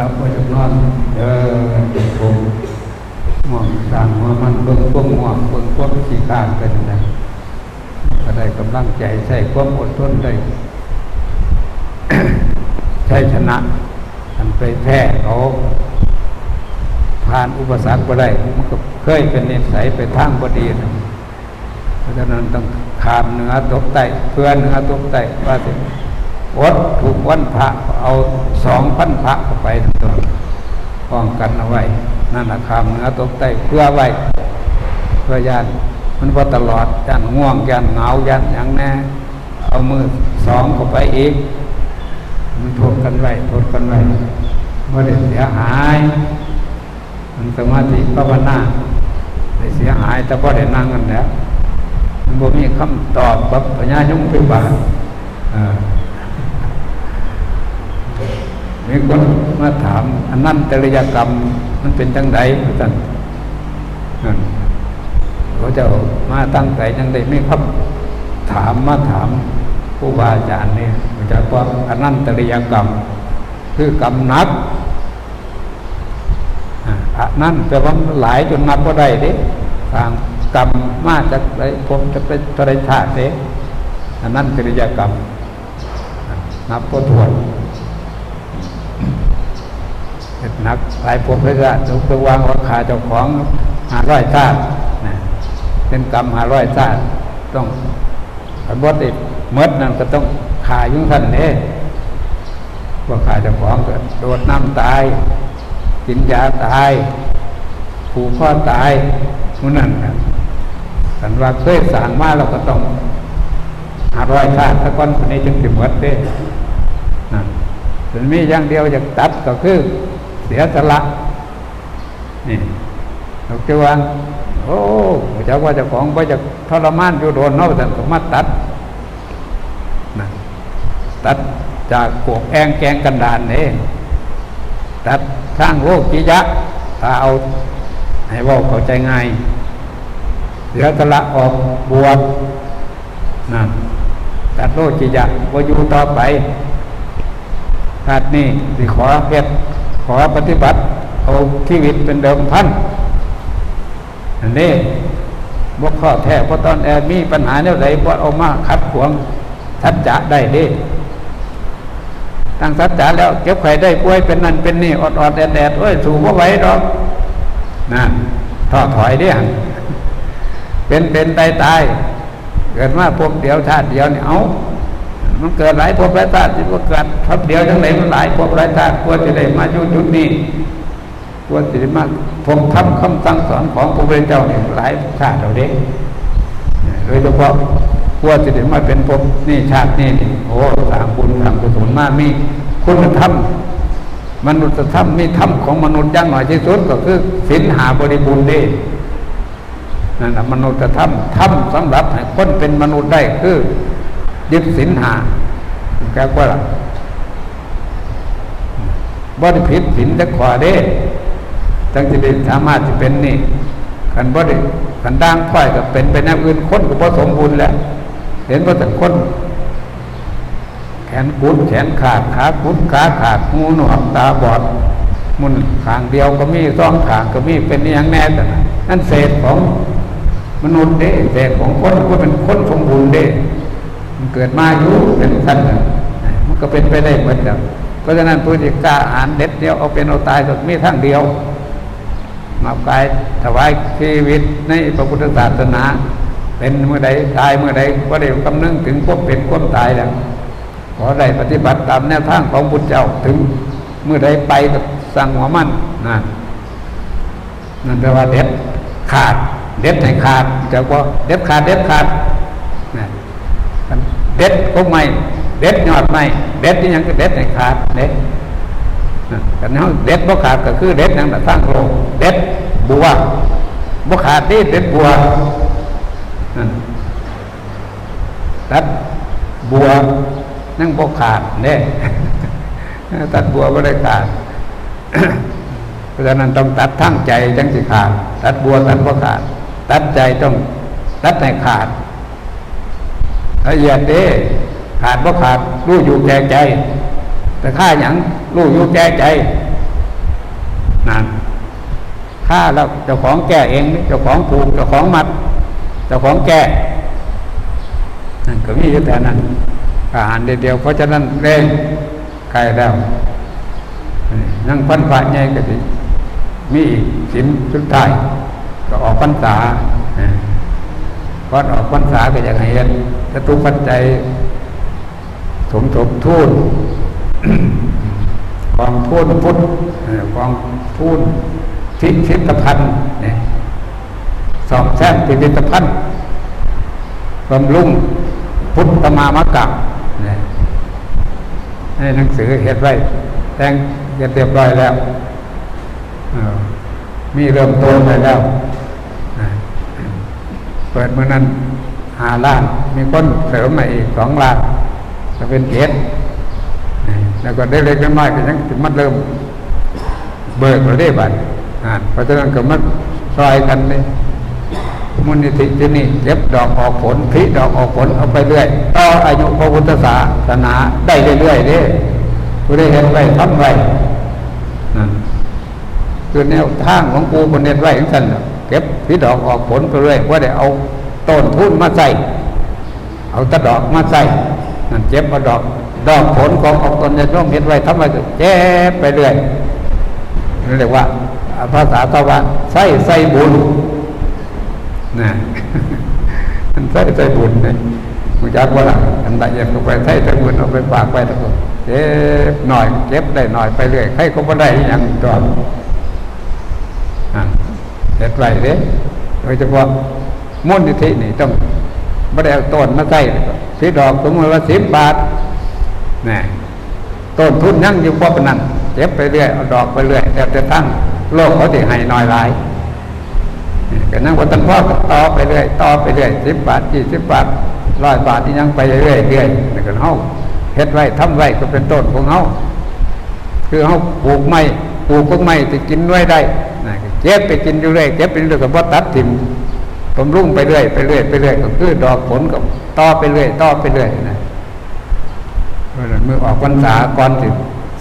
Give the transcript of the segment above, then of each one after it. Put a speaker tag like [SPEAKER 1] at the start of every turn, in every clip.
[SPEAKER 1] รับไว้จากนอนเออจุดผมง่วงสั่งหัวมันเบิ่งพวกง่วงเบิ่งพวกขี้ข้างเป็นไงก็ได้กำลังใจใช้ความอดทนได้ใช้ชนะมันไปแพ้เขาผ่านอุปสรรคก็ได้มันก็เคยเป็นนิสัยไปทางบดีนะเพราะฉะนั้นต้องขามเนื้อตกใต้เพื่อนเนื้อตกใต้ว่าสิ อดถูกวันพระเอาสองพันพระเข้าไปทั้งตัวป้องกันเอาไว้ นั่นนะขามเหนือตกใต้เพื่อไว้เพื่อยานมันพอตลอดยันง่วงยันเหงายันอย่างแน่เอามือสองเข้าไปอีก มันทดกันไว้ทดกันไว้เมื่อได้เสียหาย มันสมาธิภาวนาได้เสียหาย แต่พอได้นั่งกันแล้วมันบ่มีคำตอบแบบปัญญายุ่งไปบ้านเออ มีคนมาถามอันนั้นจริยกรรม มันเป็นจังไดพระท่านนั่นเขาจะมาตั้งใจจังไดไม่ครับถามมาถามผู้บาอาจารย์เนี่ยจากว่าอันนั้นจริยกรรม คือกรรมนักอันนั้นแปลว่าหลายจนนับก็ได้เด้ทางกรรมมาจากไรผมจะเป็นทรชาติเด้อันนั้นจริยกรรมนับก็ทวนเฮ็ด หนักหลายผมเลยก็ถูกวางราคาเจ้าของหาร้อยชาตินะเป็นกรรมหาร้อยชาติต้องขันบดอีกเมดนั่นก็ต้องขายยุ่งท่านเองว่าขายเจ้าของก็โดดน้ำตาย กินยาตายผูกข้อตายมันนั่นครับสันว่าเคยสั่งมาเราก็ต้องหาร้อยชาติถ้าก้อนคนนี้จึงจะหมดเด้นั่นส่วนมีอย่างเดียวอยากตัดก็คือ เสียสละนี่เราจว่าโอ้เจ้าว่าเจ้าของว่าจะทรมานอยู่โดนนาะแต่ก็มาตัดนะตัดจากพวกแองแกงกันดานนี่ตัดสร้างโลกกิยะถ้าเอาให้ว่าเข้าใจง่ายเสียสละออกบวชนะตัดโลกกิยะว่าอยู่ต่อไปชาตินี้สิขอเพชร อปฏิบัติเอาชีวิตเป็นเดิมพันอันนี้บกข้อแท้เพราะตอนแอมีปัญหาเนี่ยไรเพราะเอามาขัดขวางทัดจะได้เด้ตั้งสัจจะแล้วเก็บไข่ได้ป่วยเป็นนั่นเป็นนี่อดอดแดดแดดเอ้ยสูบว่าไหว้หรอกนั่นท้อถอยเด้หันเป็นเป็นตายตายเกิดมาพบเดียวชาติเดียวเนี่ยเอา มันเกิดหลายภพหลายชาติที่ว่าเกิดทับเดียวทั้งไหนมันหลายภพหลายชาติควรจะได้มาอยู่จุดนี้ควรจะได้มาพงทำคำสั่งสอนของพระพุทธเจ้าเนี่ยหลายชาติเราเด็กโดยเฉพาะควรจะได้มาเป็นภพนี่ชาตินี่นี่โอ้สางบุญสางกุศลมากมีคุณธรรมมนุษยธรรมมีธรรมของมนุษย์ย่งหน่อยที่สุดก็คือศีลหาบริบูรณ์เด้นั่นแหละมนุษยธรรมธรรมสำหรับให้คนเป็นมนุษย์ได้คือ ยึดศีลหาแกว่าบริผิดศีลจะขวาเด้จังจะเป็นสามารถจะเป็นนี่ขันบริขันด่างค่อยก็เป็นเป็นวอื่นคนก็พอสมบูรณ์แล้วเห็นว่าแต่คนแขนกุดแขนขาดขากุดขาขาดหูหนวกตาบอดมุนขางเดียวก็มีสองขางก็มีเป็นอย่างแน่แต่นั่นเศษของมนุษย์เด้เศษของคนก็เป็นคนสมบูรณ์เด้ เกิดมาอยู่เป็นสั้นมันก็เป็นไปได้เหมือนกันเพราะฉะนั้นผู้ที่กล้าอ่านเด็ดเดียวเอาเป็นเอาตายก็มีทั้งเดียวมากายถวายชีวิตในพระพุทธศาสนา เป็นเมื่อใดตายเมื่อใดก็ได้กำนึงถึงควบเป็นควบตายแล้วขอได้ปฏิบัติตามแนวทางของพุทธเจ้าถึงเมื่อใดไปก็สั่งหัวมันนั่นนั่นแปลว่าเด็ดขาด เด็ดให้ขาดจากว่าเด็ดขาดเด็ดขาด เด็ดก็ไม่เด็ดยอดไม่เด็ดที่ยังก็เด็ดให้ขาดเด็ดกันเขาเด็ดบ่ขาดก็คือเด็ดนั่นแหละสร้างโลกเด็ดบัวบ่ขาดที่เด็ดบัวตัดบัวนั่งบ่ขาดเนี่ยตัดบัวก็ได้ขาดเพราะฉะนั้นต้องตัดทั้งใจจังสิขาด ตัดบัวตัดบ่ขาด ตัดใจต้องตัดให้ขาด ละเอียดเด้ขาดบ่ขาดรู้อยู่แก่ใจ แต่ข้าอย่งรู้อยู่แก่ใจนั่นฆ่าแล้วเจ้าของแก้เองเจ้าของผูกเจ้าของมัด เจ้าของแก้นั่นก็มีอยู่แต่นั้นอาหารเดียวเพราะฉะนั้นเร่งใกล้แล้วนั่งพันพระใหญ่ก็สิมีอีกสินสุดท้ายก็ออกพรรษา พอออกพรรษาก็อยากให้เห็นจะตุ้ปัจจัยสมทบทุนกองทุนพุทธกองทุนทิพิธภัณฑ์เนี่ยสอบแซมพิพิธภัณฑ์บำรุงพุทธมามกะเนี่ยให้หนังสือเห็ดไว้แต่งเรียบร้อยแล้วมีเริ่มต้นไปแล้ว เปิดเมื่อนั้นหาล้าน มีคนเสริมมาอีกสองล้านจะเป็นเจ็ดแล้วก็ได้เล็กน้อยก็ยังถึงมัดเริ่ม เบิกเราได้บัตรอ่าเพราะฉะนั้นก็มัดซอยกันเลยมูลนิธิที่นี่เก็บดอกออกผลพลิดอกออกผลเอาไปเรื่อยต่ออายุพระพุทธศาสนาได้เรื่อยๆเด้ผู้ได้เห็นไว้ทำไว้นั่นคือแนวทางของปูคนเน็ตไว้ของท่านน่ะ เก็บพลิดอกออกผลไปเรื่อยว่าได้เอาต้นทุนมาใส่เอาตะดอกมาใส่นั่นเจ็บมาดอกดอกผลของออกตนจะต้องเห็นไว้ทำไมเจ็บไปเรื่อยนี่นเรียกว่า ภาษาตะวันใส่ใส่บุญนะมันใส่ใส่บุญเนี่ยมุจักว่าละอันใดอยากเอาไปใส่ใส่บุญเอาไปฝากไปแล้วก็เจ็บหน่อยเจ็บได้หน่อยไปเรื่อยใครก็ไม่ได้อย่างจอมอะ เห็ดไรเด้โดยเฉพาะมุ่นนิธินี่ต้องไม่ได้เอาต้นมาใส่สีดอกสมมติว่าสิบบาทนี่ต้นทุนยั่งอยู่พอปานนั้นเจ็บไปเรื่อยเอาดอกไปเรื่อยแต่จะทั้งโลกเขาจะให้น้อยหลายนี่ก็นั่งบนต้นพ่อก็ต่อไปเรื่อยต่อไปเรื่อยสิบบาทยี่สิบบาทร้อยบาทที่ยังไปเรื่อยเรื่อยนี่ก็เฮาเฮ็ดไว้ทำไว้ก็เป็นต้นของเฮาคือเฮาปลูกไม้ปลูกก็ไม้จะกินไว้ได้ นะก็เจ็บไปกินเรื่อยเจ็บไปเรื่อยก็บ่ตัดทิมผมรุ่งไปเรื่อยไปเรื่อยไปเรื่อยก็คือดอกผลก็ต่อไปเรื่อยต่อไปเรื่อยนะเมื่อออกพรรษาก่อนสิ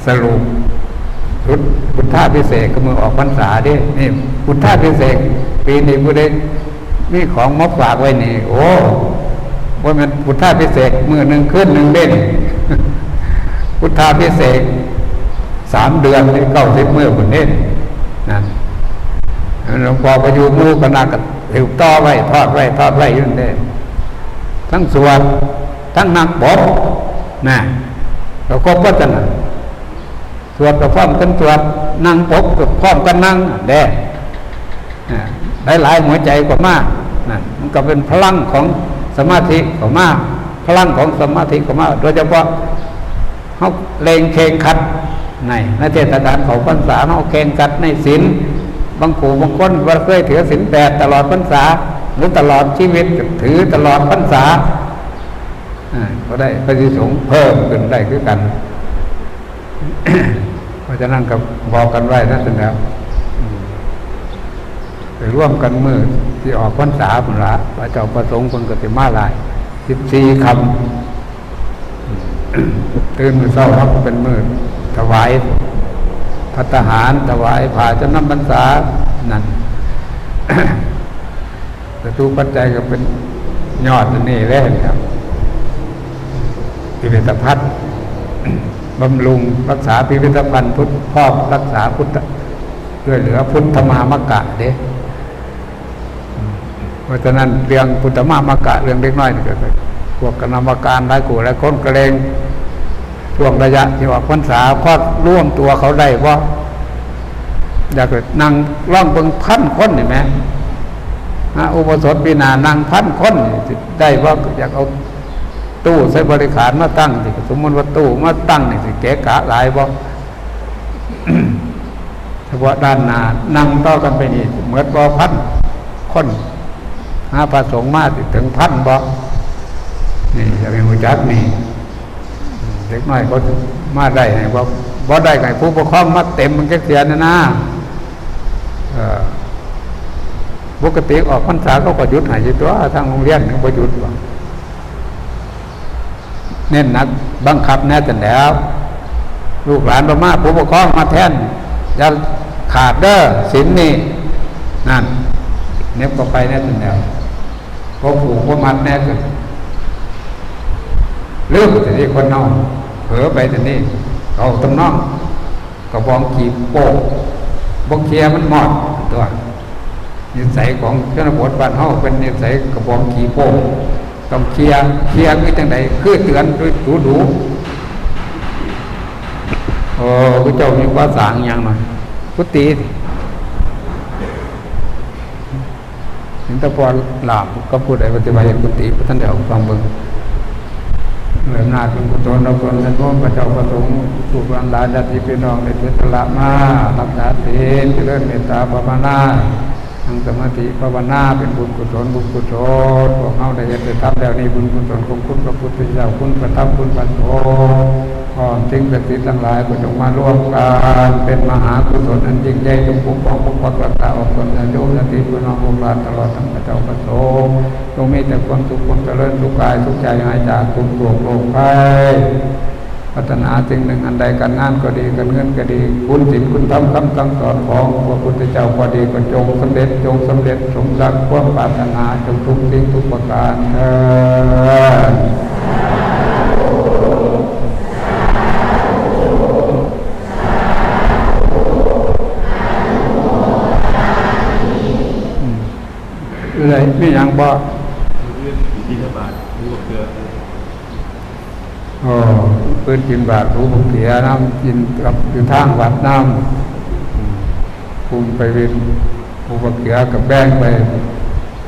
[SPEAKER 1] สรุปชุดพุทธาพิเศษก็มือออกพรรษาดินี่พุทธาพิเศษปีนี้ผู้ใดมีของมาฝากไว้นี่ โอ้ว่ามันพุทธาพิเศษมือหนึ่งขึ้นหนึ่งเด่นพุทธาพิเศษสามเดือนเก้าสิบมือคนเด่น หลวงพ่อประยุมูกนากับถือต่อไว้ทอดไว้ทอดไว้อยืนเด่นทั้งสวดทั้งนักบดนะเราก็พัฒนาสวดกับพร้อมกันสวดนั่งปกกับพร้อมกันนั่งแด่หลายหลายๆหัวใจกว่ามากนะมันก็เป็นพลังของสมาธิกว่ามาก พลังของสมาธิกว่ามากโดยเฉพาะเขาเลงเคงขัดในในเทศกาลของพรรษาเขาเคงขัดในศีล บางผู้บางคนว่าเคยถือศีลแปดตลอดพรรษาหรือตลอดชีวิตถือตลอดพรรษาก็ได้พระสิสงฆ์เพิ่มขึ้นได้คือกันเพราะฉะนั้นก็บอกกันไว้นั่นเป็นแล้วอืมไปร่วมกันมือที่ออกพรรษาผุนละพระเจ้าประสงค์คนกติมาลายสิบสี่คำตื่นมือเศร้าครับเป็นมือถวาย พัฒหารถวายผ่าจำนำพรรษานั่นแต่ทุกปัจจัยก็เป็นยอดนี่แหละครับพิพิธภัณฑ์บำรุงรักษาพิพิธภัณฑ์พุทธครอบรักษาพุทธช่วยเหลือพุทธมามกะเด้เพราะฉะนั้นเรื่องพุทธมามกะเรื่องเล็กน้อยนี่ก็พวกกรรมการหลายกูหลายคนกระเลง ช่วงระยะที่ว่าพรรษาคลอดร่วมตัวเขาได้ว่าอยากจะนั่งร่องเบิงพันคนเห็นไหมนะอุปสมบทปีนานั่งพันคนได้ว่าอยากเอาตู้ใช้บริขารมาตั้งสิสมมติว่าตู้มาตั้งนี่สิเก๋กะหลายบ่เฉพาะด้านนานั่งต่อกันไปนี่เหมือนบ่พันคนหาพระสงฆ์มาสิถึงพันบ่นี่จะเป็นหูจักนี่ เล็กน้อยก็มาได้ไงบ่าบ่ได้ไงผู้ปกครองมาเต็มมันก็เสียนะนะปกติออกพรรษาเขาก็หยุดหายตัวทางโรงเรียนเขาบ่หยุดว่าเน้นนักบังคับแน่แต่แล้ว ลูกหลานมามาผู้ปกครองมาแทนอย่าขาดเด้อศีลนี่นั่นเน็บก็ไปแน่ตันเดียวพอผูกพอมัดแน่กันเรื่องแต่นี้คนนอก เผลอไปแต่นี้เอาตำนองกระบองขีโป่งบกเคียมันหมดตัวนิสัยของเจ้าหน้าที่บ้านเฮาเป็นนิสัยกระบองขีโป่งต้องเคลียเคลียคือจังไดคือเตือนด้วยดูดูโอ้คุณเจ้ามีภาษาอย่างหน่อยกุฏิสิถึงตะพอหลาบก็พูดไอ้ปฏิบัติกุฏิท่านเดียวฟังเบิ่ง เมื่อนาเป็นกุศลเราคนเป็นพระพระเจ้าประสงค์สุวรรณลาญาติพี่น้องในเทศละมารักษาศีลเจริญเมตตาภาวนาทั้งสมาธิภาวนาเป็นบุญกุศลบุญกุศลพวกเขาได้เห็นได้ทำแล้วนี่บุญกุศลของคุณพระพุทธเจ้าคุณพระธรรมคุณพระสงฆ์ ร้อมสิ่งกดิ์สิทั้งหลายก็จงมาร่วมกันเป็นมหากุศลอันยิ่งใหญ่จงปกป้องปกปักรักษาออกคนจะโยมสติพี่น้องลูกหลานตลอดทั้งพระเจ้าประสงค์จงมีแต่ความสุขความเจริญทุกกายทุกใจหายจากทุกโรคโรคภัยพัฒนาสิ่งหนึ่งอันใดการงานก็ดีการเงินก็ดีคุณศีลคุณธรรมคำสั่งสอนของพระพุทธเจ้าก็ดีก็จงสำเร็จจงสำเร็จสมรักความปรารถนาจงทุกสิ่งทุกประการเถิด อะไรมีอย่างบ่
[SPEAKER 2] เรื่องบิณฑบาตรู้ว่าเกลือ
[SPEAKER 1] โอ้ปืนกินบาทรู้บุกเสียน้ำกินกับอยู่ทางวัดน้ำคุมไปเวนผูบักเขียกับแบงไป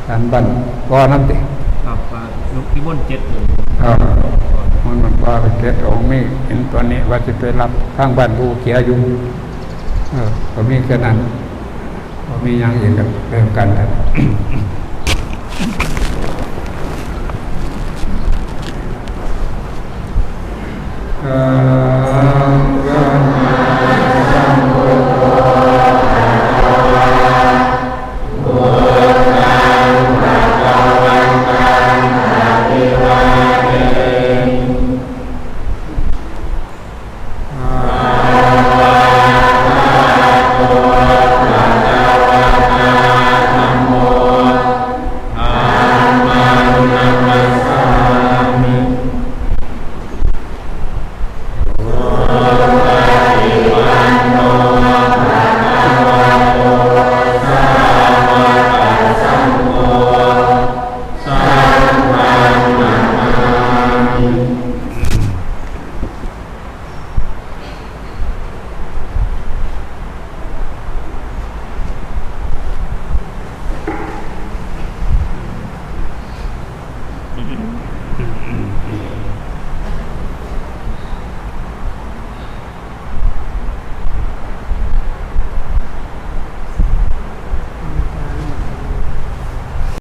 [SPEAKER 1] สันบันก็น้ำติ
[SPEAKER 2] ครับว่าลูกที่ม่นเจ็ดหนึ่ง
[SPEAKER 1] เออมันมันว่าไปเก็ดองค์มีเห็นตัวนี้ว่าจะไปรับข้างบ้านผูบักเขียอยู่เออก็มีแค่นั้นก็ มียังอื่นกับเรื่องกัน